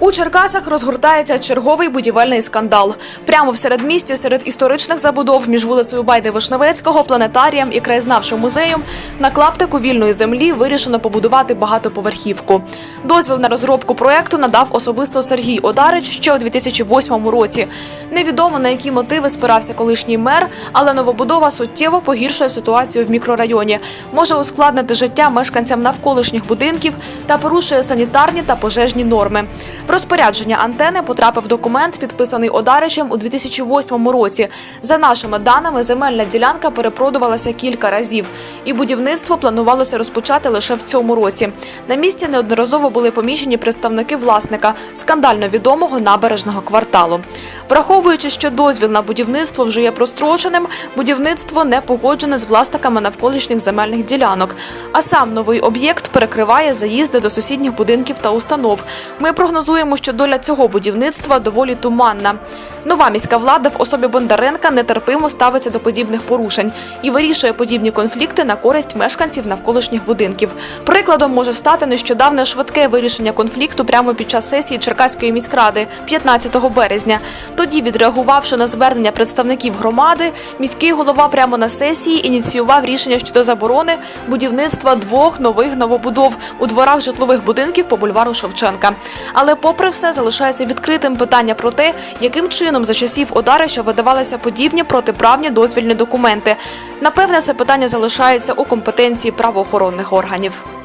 У Черкасах розгортається черговий будівельний скандал. Прямо в середмісті, серед історичних забудов між вулицею Байди Вишневецького, планетарієм і краєзнавчим музеєм на клаптику вільної землі вирішено побудувати багатоповерхівку. Дозвіл на розробку проекту надав особисто Сергій Одарич ще у 2008 році. Невідомо на які мотиви спирався колишній мер, але новобудова суттєво погіршує ситуацію в мікрорайоні, може ускладнити життя мешканцям навколишніх будинків та порушує санітарні та пожежні норми. В розпорядження антени потрапив документ, підписаний Одаричем у 2008 році. За нашими даними, земельна ділянка перепродувалася кілька разів, і будівництво планувалося розпочати лише в цьому році. На місці неодноразово були поміщені представники власника скандально відомого набережного кварталу. Враховуючи, що дозвіл на будівництво вже є простроченим, будівництво не погоджене з власниками навколишніх земельних ділянок. А сам новий об'єкт перекриває заїзди до сусідніх будинків та установ. Ми прогнозуємо, що доля цього будівництва доволі туманна. Нова міська влада в особі Бондаренка нетерпимо ставиться до подібних порушень і вирішує подібні конфлікти на користь мешканців навколишніх будинків. Прикладом може стати нещодавне швидке вирішення конфлікту прямо під час сесії Черкаської міськради 15 березня. Тоді, відреагувавши на звернення представників громади, міський голова прямо на сесії ініціював рішення щодо заборони будівництва двох нових новобудов у дворах житлових будинків по бульвару Шевченка. Але, попри все, залишається відкритим питання про те, яким чином за часів Одарища видавалися подібні протиправні дозвільні документи. Напевне, це питання залишається у компетенції правоохоронних органів.